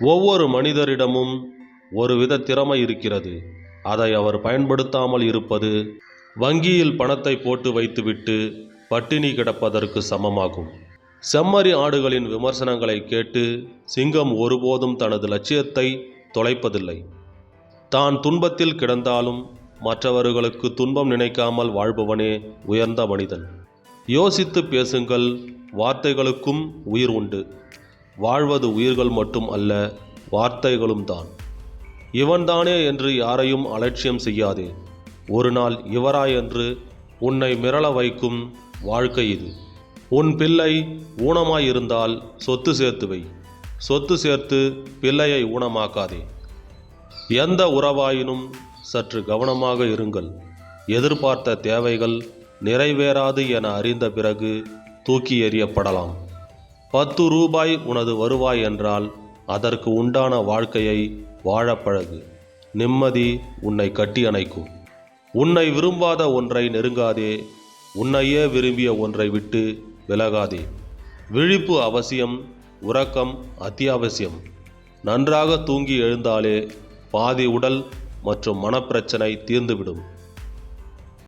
ஒவ்வொரு மனிதரிடமும் ஒருவித திறமை இருக்கிறது. அதை அவர் பயன்படுத்தாமல் இருப்பது வங்கியில் பணத்தை போட்டு வைத்துவிட்டு பட்டினி கிடப்பதற்கு சமமாகும். செம்மறி ஆடுகளின் விமர்சனங்களை கேட்டு சிங்கம் ஒருபோதும் தனது லட்சியத்தை தொலைப்பதில்லை. தான் துன்பத்தில் கிடந்தாலும் மற்றவர்களுக்கு துன்பம் நினைக்காமல் வாழ்பவனே உயர்ந்த மனிதன். யோசித்து பேசுங்கள் வார்த்தைகளுக்கும் உயிர் உண்டு. வாழ்வது உயிர்கள் மட்டும் அல்ல வார்த்தைகளும் தான். இவன்தானே என்று யாரையும் அலட்சியம் செய்யாதே. ஒரு நாள் இவரா என்று உன்னை மிரள வைக்கும் வாழ்க்கை இது. உன் பிள்ளை ஊனமாயிருந்தால் சொத்து சேர்த்து வை. சொத்து சேர்த்து பிள்ளையை ஊனமாக்காதே. எந்த உறவாயினும் சற்று கவனமாக இருங்கள். எதிர்பார்த்த தேவைகள் நிறைவேறாது என அறிந்த பிறகு தூக்கி எறியப்படலாம். பத்து ரூபாய் உனது வருவாய் என்றால் அதற்கு உண்டான வாழ்க்கையை வாழப்பழகு நிம்மதி உன்னை கட்டி அணைக்கும். உன்னை விரும்பாத ஒன்றை நெருங்காதே. உன்னையே விரும்பிய ஒன்றை விட்டு விலகாதே. விழிப்பு அவசியம் உறக்கம் அத்தியாவசியம். நன்றாக தூங்கி எழுந்தாலே பாதி உடல் மற்றும் மனப்பிரச்சனை தீர்ந்துவிடும்.